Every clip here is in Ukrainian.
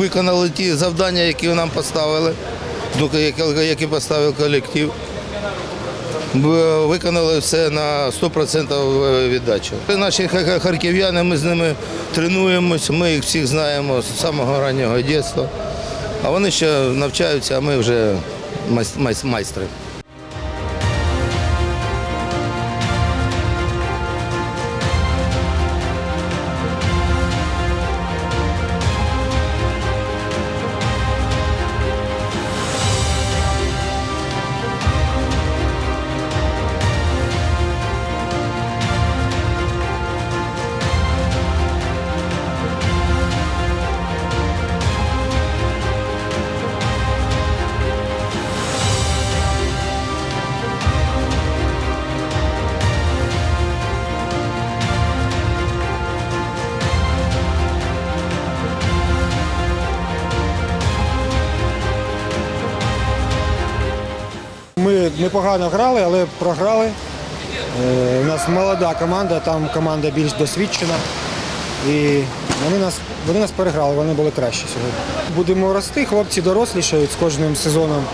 виконали ті завдання, які нам поставили, які- поставив колектив. Виконали все на 100% віддачу. Наші ха- ха- харків'яни, ми з ними тренуємось, ми їх всіх знаємо з самого раннього дитинства. А вони ще навчаються, а ми вже майс- майс- майстри. Ми непогано грали, але програли. Е, У нас молода команда, там команда більш досвідчена. І вони нас, вони нас переграли, вони були кращі сьогодні. Будемо рости, хлопці дорослішають, з кожним сезоном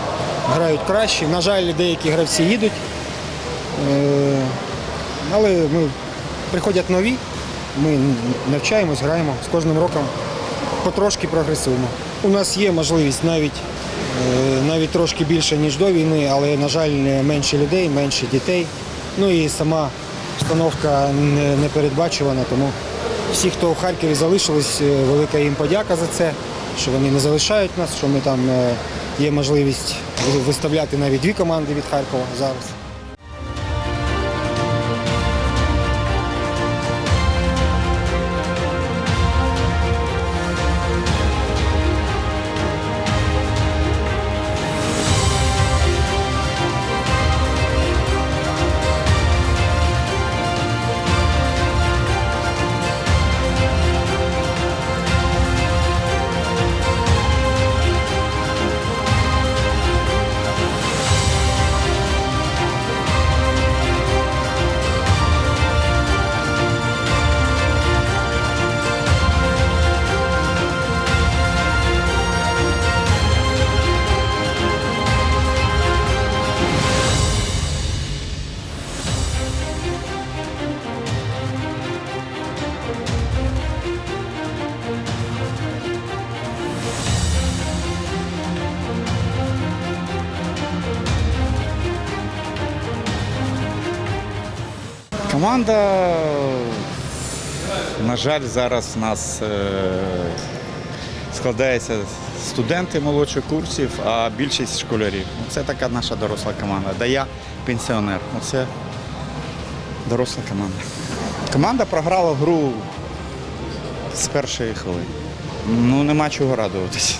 грають краще. На жаль, деякі гравці їдуть. Е, Але ми, приходять нові, ми навчаємось, граємо з кожним роком потрошки прогресуємо. У нас є можливість навіть, навіть трошки більше, ніж до війни, але, на жаль, менше людей, менше дітей. Ну і сама встановка не, не передбачувана, тому всі, хто в Харкові залишились, е, велика їм подяка за це, що вони не залишають нас, що ми там е, є можливість виставляти навіть дві команди від Харкова зараз. Команда, на жаль, зараз у нас е, складається студенти молодших курсів, а більшість школярів. Це така наша доросла команда. Да я пенсіонер. Оце доросла команда. Команда програла гру з першої хвилини. Ну, нема чого радуватись.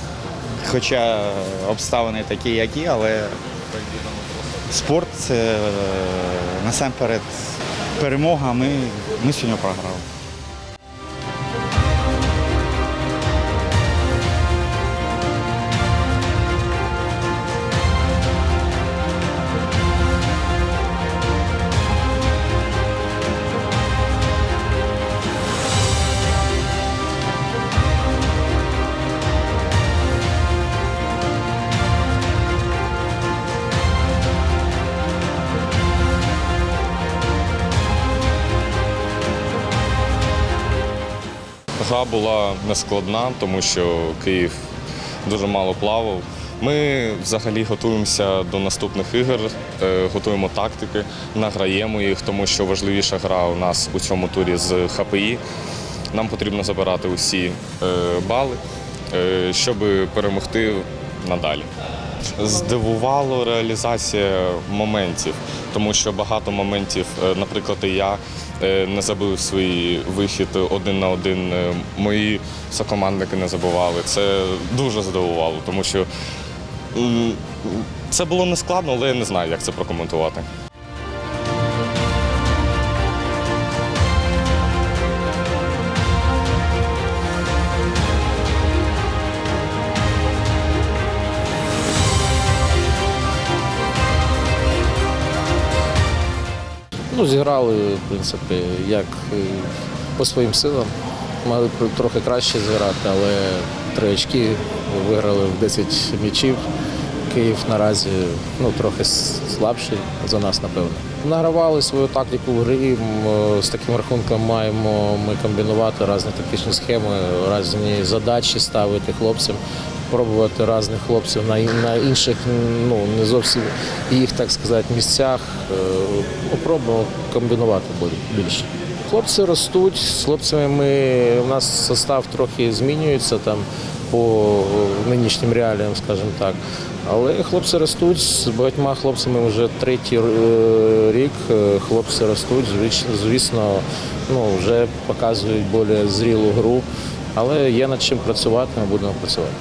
Хоча обставини такі, які, але спорт це е, насамперед перемога. Ми, ми сьогодні програли. Гра була нескладна, тому що Київ дуже мало плавав. Ми взагалі готуємося до наступних ігор, е, готуємо тактики, награємо їх, тому що важливіша гра у нас у цьому турі з ХПІ. Нам потрібно забирати усі е, бали, е, щоб перемогти надалі. Здивувало реалізація моментів, тому що багато моментів, е, наприклад, і я е, не забив свій вихід один на один. е, Мої сокомандники не забували. Це дуже здивувало, тому що це було нескладно, але я не знаю, як це прокоментувати. Ну, зіграли, в принципі, як е, по своїм силам. могли б трохи краще зіграти, але три очки виграли в 10 м'ячів. Київ наразі ну, трохи слабший за нас, напевно. Награвали свою тактику в грі. Е, З таким рахунком маємо ми комбінувати різні тактичні схеми, різні задачі ставити хлопцям, пробувати різних хлопців на, на інших, ну не зовсім їх, так сказати, місцях. Е, Пробуємо комбінувати більше. Хлопці ростуть, з хлопцями ми, у нас состав трохи змінюється там по нинішнім реаліям, скажімо так. Але хлопці ростуть, з багатьма хлопцями вже третій е, рік е, хлопці ростуть, звісно, ну, вже показують більш зрілу гру. Але є над чим працювати, ми будемо працювати.